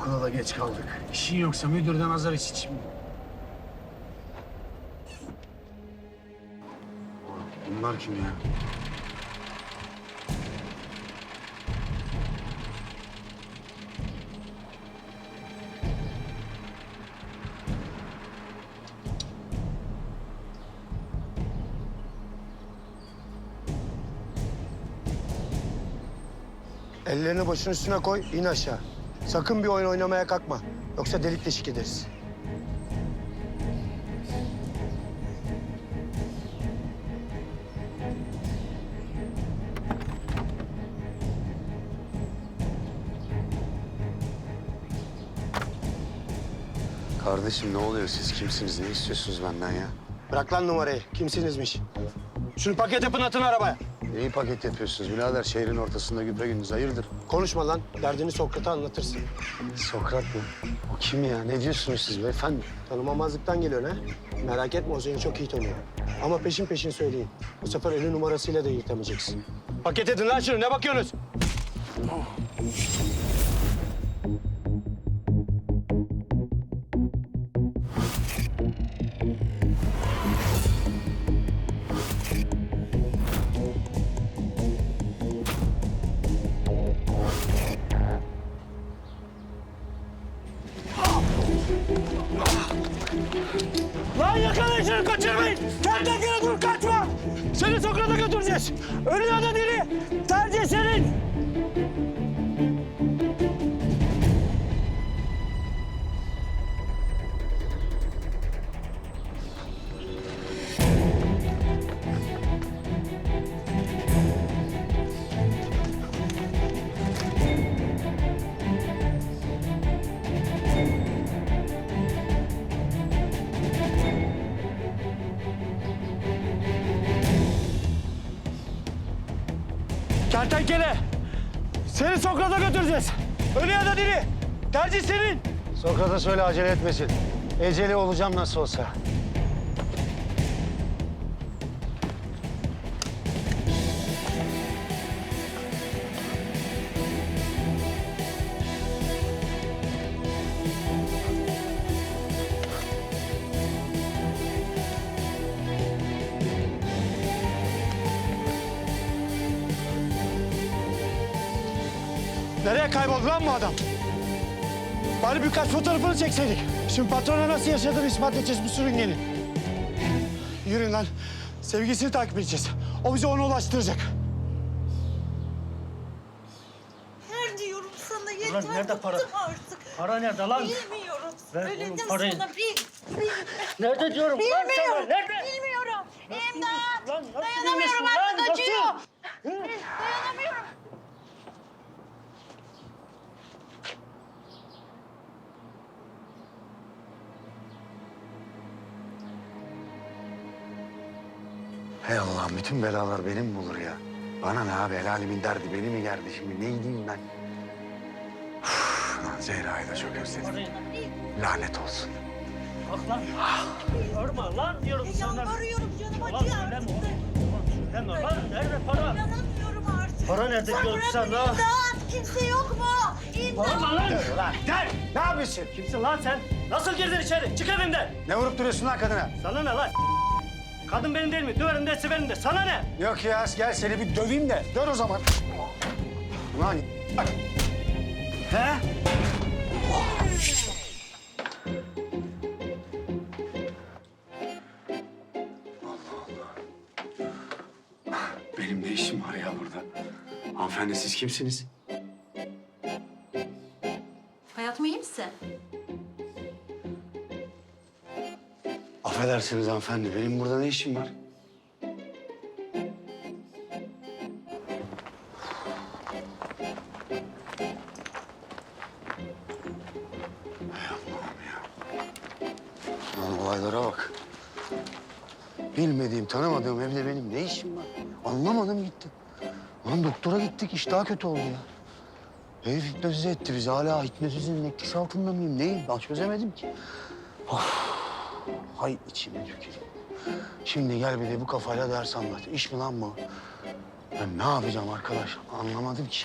Okula da geç kaldık. İşin yoksa müdürden azar iç için. Bunlar kim ya? Ellerini başının üstüne koy, in aşağı. Sakın bir oyun oynamaya kalkma. Yoksa delik deşik ederiz. Kardeşim ne oluyor siz kimsiniz ne istiyorsunuz benden ya? Bırak lan numarayı. Kimsinizmiş? Şunu paket yapın atın arabaya. Neyi paket yapıyorsunuz birader şehrin ortasında güpe gündüz hayırdır? Konuşma lan. Derdini Sokrat'a anlatırsın. Sokrat mı? O kim ya ne diyorsunuz siz beyefendi? Tanımamazlıktan geliyor ha. Merak etme o seni çok iyi tanıyor. Ama peşin peşin söyleyin. Bu sefer eli numarasıyla da yırtamayacaksın. Paket edin lan şunu. Ne bakıyorsunuz? Kertenkele dur kaçma. Seni Sokrat'a götüreceğiz. Ölü ya da diri. Kertenkele. Seni Sokrat'a götüreceğiz. Ölü ya da diri. Tercih senin. Sokrat'a söyle acele etmesin. Eceli olacağım nasıl olsa. Nereye kayboldu lan bu adam? Bari birkaç fotoğrafını çekseydik. Şimdi patrona nasıl yaşadığını ispat edeceğiz bu sürüngenin. Yürüyün lan. Sevgisini takip edeceğiz. O bize onu ulaştıracak. Ver diyorum sana yeter. Ulan nerede para? bıktım artık. Para nerede lan? Bilmiyorum. Ver Söyledim oğlum parayı. sana bil. bil. Nerede diyorum lan sana? Bilmiyorum. Nerede? Bilmiyorum. İmdat. Lan nasıl Dayanamıyorum Hey Allah'ım bütün belalar benim mi olur ya? Bana ne abi el alemin derdi beni mi gerdi şimdi ne diyeyim ben? Üf, lan Zehra'yı da çok özledim. Lanet olsun. Bak lan. Yorma lan diyorum E, sana. Yalvarıyorum canım acıyor söyleme artık. oğlum. Ulan söyleme lan. Nerede para? Dayanamıyorum artık. Para nerede diyorum Sabret, sana? İmdat. Kimse yok mu? İmdat. Bağırma lan. Lan gel ne yapıyorsun? Kimsin lan sen? Nasıl girdin içeri? Çık evimden. Ne vurup duruyorsun lan kadına? Sana ne lan? Kadın benim değil mi? Döverim de severim de. Sana ne? Yok ya gel seni bir döveyim de dön o zaman. Lan bak. He? Benim ne işim var ya burada? Hanımefendi siz kimsiniz? Hayatım iyi misin? Affedersiniz hanımefendi benim burada ne işim var? Lan olaylara bak. Bilmediğim, tanımadığım evde benim ne işim var? Anlamadım gitti. Lan doktora gittik, iş daha kötü oldu ya. Herif hipnotize etti bizi. Hala hipnotizmin etkisi altında mıyım? Neyim? Ben çözemedim ki. Hay içime tüküreyim. Şimdi gel bir de bu kafayla ders anlat. İş mi lan bu? Ben ne yapacağım arkadaş? Anlamadım ki.